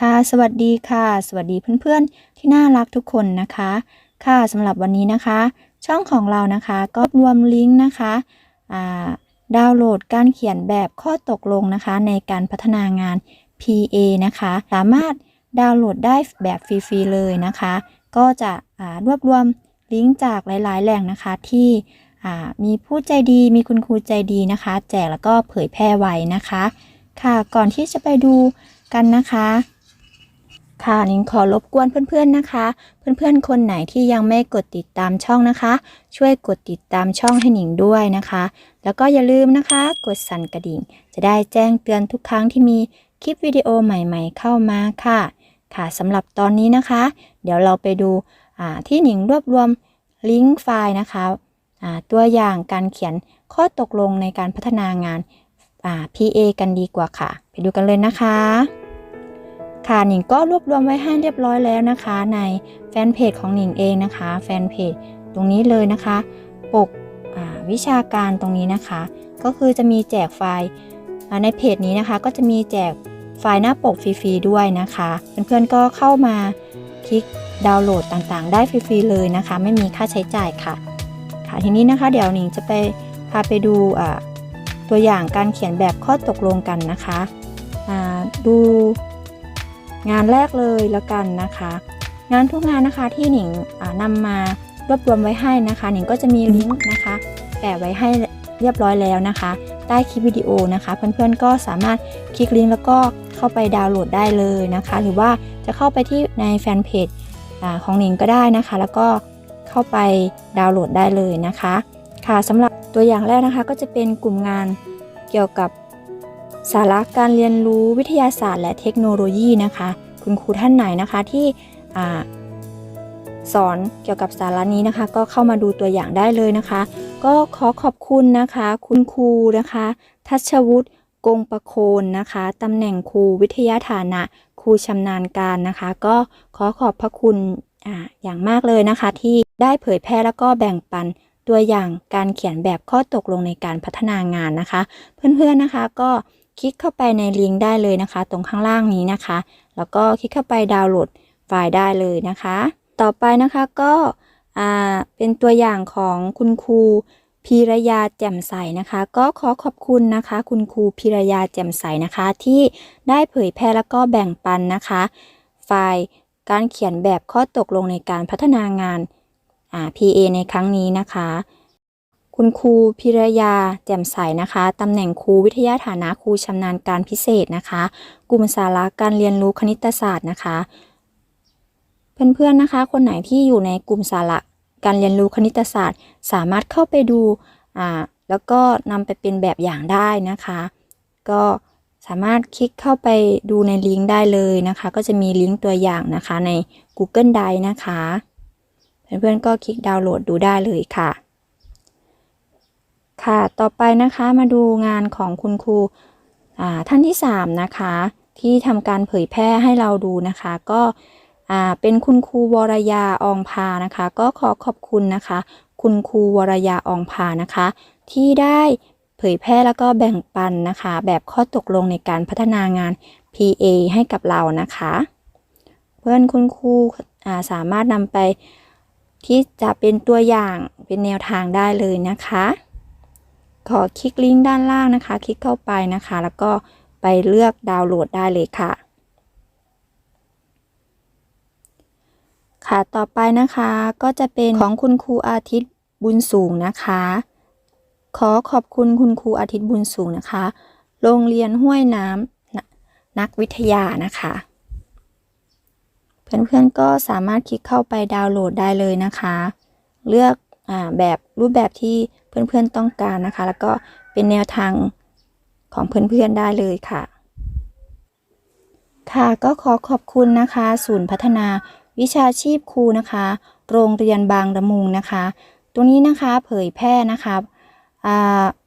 ค่ะ สวัสดีค่ะ สวัสดีเพื่อนๆ ที่น่ารักทุกคนนะคะ ค่ะสำหรับวันนี้นะคะ ช่องของเรานะคะก็รวมลิงก์นะคะดาวน์โหลดการเขียนแบบข้อตกลงนะคะ ในการพัฒนางาน PA นะคะ สามารถดาวน์โหลดได้แบบฟรีๆเลยนะคะ ก็จะรวบรวมลิงก์จากหลาย ๆ แหล่งนะคะที่มีผู้ใจดีมีคุณครูใจดีนะคะ แจกแล้วก็เผยแพร่ไว้นะคะ ค่ะก่อนที่จะไปดูกันนะคะ ค่ะนิ้งขอรบกวนเพื่อนๆนะคะ เพื่อนๆคนไหนที่ยังไม่กดติดตามช่องนะคะ ช่วยกดติดตามช่องให้หนิงด้วยนะคะ แล้วก็อย่าลืมนะคะ กดสั่นกระดิ่ง จะได้แจ้งเตือนทุกครั้งที่มีคลิปวิดีโอใหม่ๆ เข้ามาค่ะ ค่ะสำหรับตอนนี้นะคะ เดี๋ยวเราไปดูที่หนิงรวบรวมลิงก์ไฟล์นะคะตัวอย่างการเขียนข้อตกลงในการพัฒนางาน PA กันดีกว่าค่ะ ไปดูกันเลยนะคะ ค่ะหนิงก็รวบรวมไว้ให้เรียบร้อยแล้วนะคะ ในแฟนเพจของหนิงเองนะคะ แฟนเพจตรงนี้เลยนะคะ ปกวิชาการตรงนี้นะคะ ก็คือจะมีแจกไฟล์ในเพจนี้นะคะ ก็จะมีแจกไฟล์หน้าปกฟรีๆด้วยนะคะ เพื่อนๆก็เข้ามาคลิกดาวน์โหลดต่างๆ ได้ฟรีๆเลยนะคะ ไม่มีค่าใช้จ่ายค่ะ ค่ะทีนี้นะคะเดี๋ยวหนิงจะไปพาไปดูตัวอย่างการเขียนแบบข้อตกลงกันนะคะดู งานแรกเลยแล้วกันนะคะ งานทุกงานนะคะที่หนิงอ่านำมารวบรวมไว้ให้นะคะ หนิงก็จะมีลิงก์นะคะ แปะไว้ให้เรียบร้อยแล้วนะคะ ใต้คลิปวิดีโอนะคะ เพื่อนๆก็สามารถคลิกลิงก์แล้วก็เข้าไปดาวน์โหลดได้เลยนะคะ หรือว่าจะเข้าไปที่ในแฟนเพจอของหนิงก็ได้นะคะ แล้วก็เข้าไปดาวน์โหลดได้เลยนะคะ ค่ะสำหรับตัวอย่างแรกนะคะก็จะเป็นกลุ่มงานเกี่ยวกับ สาระการเรียนรู้วิทยาศาสตร์และเทคโนโลยีนะคะ คุณครูท่านไหนนะคะที่อสอนเกี่ยวกับสาระนี้นะคะ ก็เข้ามาดูตัวอย่างได้เลยนะคะ ก็ขอขอบคุณนะคะ คุณครูนะคะ ทัชวุฒิกงประโคนนะคะตำแหน่งครูวิทยาฐานะ ครูชำนาญการนะคะ ก็ขอขอบพระคุณออย่างมากเลยนะคะ ที่ได้เผยแพร่แล้วก็แบ่งปันตัวอย่างการเขียนแบบข้อตกลงในการพัฒนางานนะคะ เพื่อนๆนะคะก็ คลิกเข้าไปในลิงก์ได้เลยนะคะ ตรงข้างล่างนี้นะคะ แล้วก็คลิกเข้าไปดาวน์โหลดไฟล์ได้เลยนะคะ ต่อไปนะคะก็อ่าเป็นตัวอย่างของคุณครูพีรยาแจ่มใสนะคะ ก็ขอขอบคุณนะคะ คุณครูพีรยาแจ่มใสนะคะ ที่ได้เผยแพร่แล้วก็แบ่งปันนะคะ ไฟล์การเขียนแบบข้อตกลงในการพัฒนางานอ่า PA ในครั้งนี้นะคะ คุณครูพิรยาแจ่มใสนะคะตำแหน่งครูวิทยาฐานะครูชำนาญการพิเศษนะคะกลุ่มสาระการเรียนรู้คณิตศาสตร์นะคะ เพื่อนๆนะคะ คนไหนที่อยู่ในกลุ่มสาระการเรียนรู้คณิตศาสตร์ สามารถเข้าไปดูอ่าแล้วก็นำไปเป็นแบบอย่างได้นะคะ ก็สามารถคลิกเข้าไปดูในลิงก์ได้เลยนะคะ ก็จะมีลิงก์ตัวอย่างนะคะใน Google Drive นะคะ เพื่อนๆก็คลิกดาวน์โหลดดูได้เลยค่ะ ค่ะ ต่อไปนะคะมาดูงานของคุณครูท่านที่ 3 นะคะ ที่ทำการเผยแพร่ให้เราดูนะคะ ก็เป็นคุณครูวรยาอองพานะคะ ก็ขอขอบคุณนะคะ คุณครูวรยาอองพานะคะ ที่ได้เผยแพร่แล้วก็แบ่งปันนะคะ แบบข้อตกลงในการพัฒนางาน PA ให้กับเรานะคะ เพื่อนคุณครูสามารถนำไปที่จะเป็นตัวอย่างเป็นแนวทางได้เลยนะคะ ขอคลิกลิงก์ด้านล่างนะคะ คลิกเข้าไปนะคะ แล้วก็ไปเลือกดาวน์โหลดได้เลยค่ะ ค่ะต่อไปนะคะก็จะเป็นของคุณครูอาทิตย์บุญสูงนะคะ ขอขอบคุณคุณครูอาทิตย์บุญสูงนะคะ โรงเรียนห้วยน้ำนนักวิทยานะคะ เพื่อนๆก็สามารถคลิกเข้าไปดาวน์โหลดได้เลยนะคะ เลือกอแบบรูปแบบที่ เพื่อนๆต้องการนะคะ แล้วก็เป็นแนวทางของเพื่อนๆได้เลยค่ะ ค่ะก็ขอขอบคุณนะคะ ศูนย์พัฒนาวิชาชีพครูนะคะ โรงเรียนบางละมุงนะคะ ตรงนี้นะคะเผยแพร่นะคะ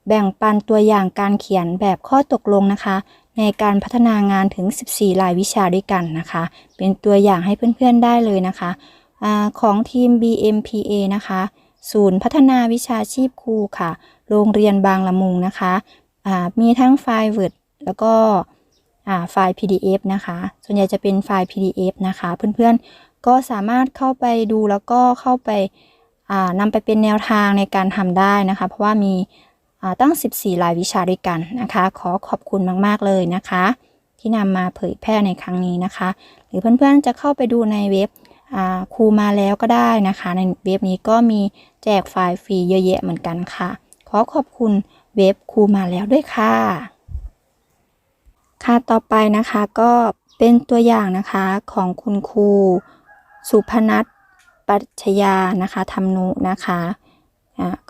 แบ่งปันตัวอย่างการเขียนแบบข้อตกลงนะคะ ในการพัฒนางานถึง 14 รายวิชาด้วยกันนะคะ เป็นตัวอย่างให้เพื่อนๆได้เลยนะคะอของทีม BMPA นะคะ ศูนย์พัฒนาวิชาชีพครูค่ะ โรงเรียนบางละมุงนะคะมีทั้งไฟล์ Word แล้วก็ไฟล์ PDF นะคะ ส่วนใหญ่จะเป็นไฟล์ PDF นะคะ เพื่อนๆ ก็สามารถเข้าไปดูแล้วก็เข้าไปานำไปเป็นแนวทางในการทำได้นะคะ เพราะว่ามีาตั้ง 14 รายวิชาด้วยกันนะคะ ขอขอบคุณมากๆเลยนะคะ ที่นำมาเผยแพร่ในครั้งนี้นะคะ หรือเพื่อนๆ จะเข้าไปดูในเว็บ ครูมาแล้วก็ได้นะคะ ในเว็บนี้ก็มีแจกไฟล์ฟรีเยอะแยะเหมือนกันค่ะ ขอขอบคุณเว็บครูมาแล้วด้วยค่ะ ค่ะต่อไปนะคะก็เป็นตัวอย่างนะคะของคุณครูสุพนัทปัชยานะคะธรรมนุนะคะ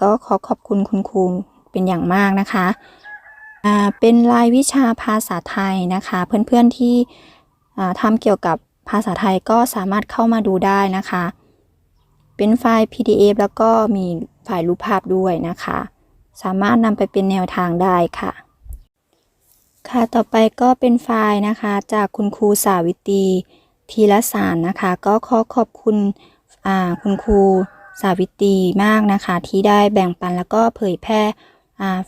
ก็ขอขอบคุณคุณครูเป็นอย่างมากนะคะอ่าเป็นรายวิชาภาษาไทยนะคะ เพื่อนๆที่อ่ทำเกี่ยวกับ ภาษาไทยก็สามารถเข้ามาดูได้นะคะ เป็นไฟล์ PDF แล้วก็มีไฟล์รูปภาพด้วยนะคะ สามารถนำไปเป็นแนวทางได้ค่ะ ค่ะต่อไปก็เป็นไฟล์นะคะ จากคุณครูสาวิตรีทีละสารนะคะ ก็ขอขอบคุณคุณครูสาวิตรีมากนะคะ ที่ได้แบ่งปันแล้วก็เผยแพร่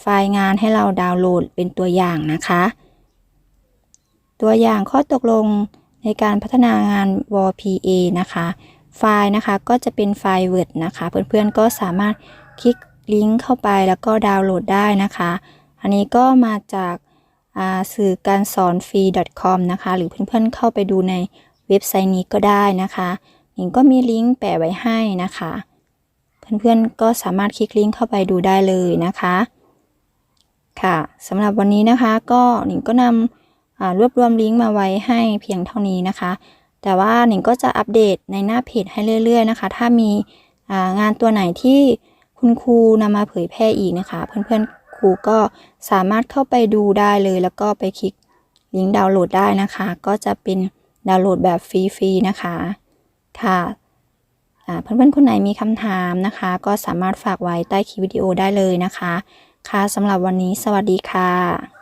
ไฟล์งานให้เราดาวน์โหลดเป็นตัวอย่างนะคะ ตัวอย่างข้อตกลง ในการพัฒนางาน WPA นะคะ ไฟล์นะคะก็จะเป็นไฟล์ Word นะคะ เพื่อนๆก็สามารถคลิกลิงก์เข้าไปแล้วก็ดาวน์โหลดได้นะคะ อันนี้ก็มาจากาสื่อการสอนฟรี .com นะคะ หรือเพื่อนๆเข้าไปดูในเว็บไซต์นี้ก็ได้นะคะหญิงก็มีลิงก์แปะไว้ให้นะคะ เพื่อนๆก็สามารถคลิกลิงก์เข้าไปดูได้เลยนะคะ ค่ะสำหรับวันนี้นะคะก็หนิงก็นำ รวบรวมลิงก์มาไว้ให้เพียงเท่านี้นะคะ แต่ว่าหนิงก็จะอัปเดตในหน้าเพจให้เรื่อย ๆ นะคะ ถ้ามีงานตัวไหนที่คุณครูนำมาเผยแพร่อีกนะคะ เพื่อนๆครูก็สามารถเข้าไปดูได้เลย แล้วก็ไปคลิกลิงก์ดาวน์โหลดได้นะคะ ก็จะเป็นดาวน์โหลดแบบฟรีๆนะคะค่ะเพื่อนๆคนไหนมีคำถามนะคะ ก็สามารถฝากไว้ใต้คลิปวิดีโอได้เลยนะคะ ค่ะสำหรับวันนี้สวัสดีค่ะ